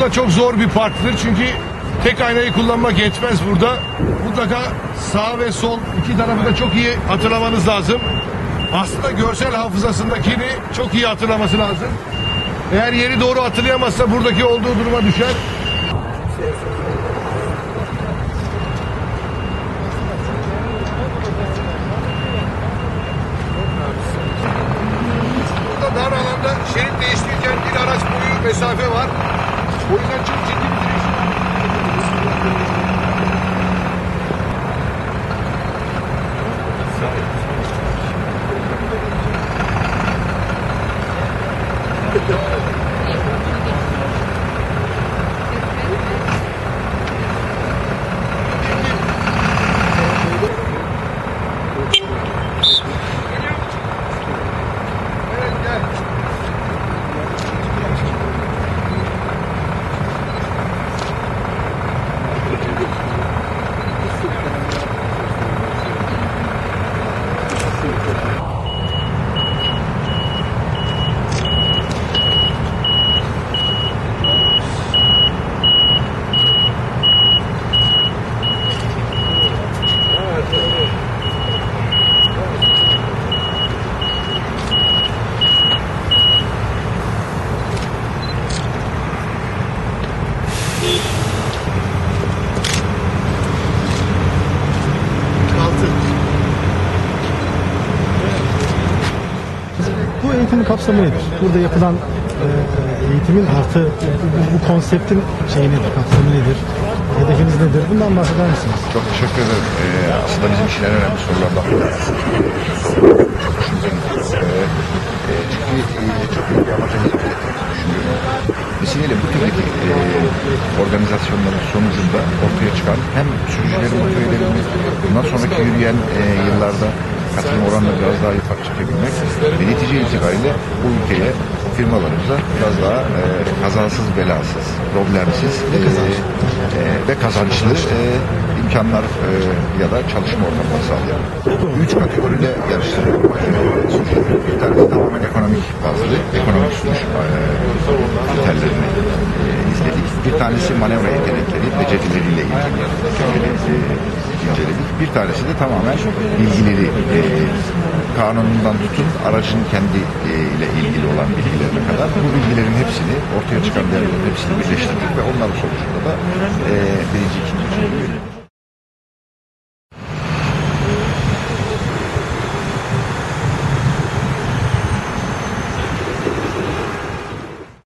Bu da çok zor bir parktır çünkü tek aynayı kullanmak yetmez burada. Mutlaka sağ ve sol iki tarafı da çok iyi hatırlamanız lazım. Aslında görsel hafızasındakini çok iyi hatırlaması lazım. Eğer yeri doğru hatırlayamazsa buradaki olduğu duruma düşer. Burada dar alanda şerit değiştirirken bir araç boyu mesafe var. Queen of Jiu-Jitsu. Kapsamı nedir? Burada yapılan e, eğitimin artı bu, konseptin şeyi nedir, kapsamı nedir? Hedefiniz nedir? Bundan bahseder misiniz? Çok teşekkür ederim. Ee, aslında bizim için en önemli sorulardan biri. Çok hoşumuza gidiyor. Ee, e, çok büyük bir hizmet ettiğimizi düşünüyorum. Vesileyle bu türdeki e, organizasyonların sonucunda ortaya çıkan hem sürücülerin edebilmek, bundan sonraki yürüyen e, yıllarda katılım oranını biraz daha yukarı çekebilmek ve netice itibariyle bu ülkeye, firmalarımıza biraz daha e, kazansız belasız, problemsiz e, e, ve kazançlı e, imkanlar e, ya da çalışma ortamları sağlayalım. Üç kategoride yarıştırıyorum. E, sürücüleri. bir tanesi tamamen ekonomik bazlı, ekonomik sunuş e, kriterlerini e, izledik. Bir tanesi manevra yetenekleri, becerileriyle ilgili. Bir tanesi de tamamen bilgileri, e, kanunundan tutun aracın kendi e, ile ilgili olan bilgilerine kadar bu bilgilerin hepsini, ortaya çıkan değerlerin hepsini birleştirdik ve onların sonucunda da e, birinci, ikinci, üçüncü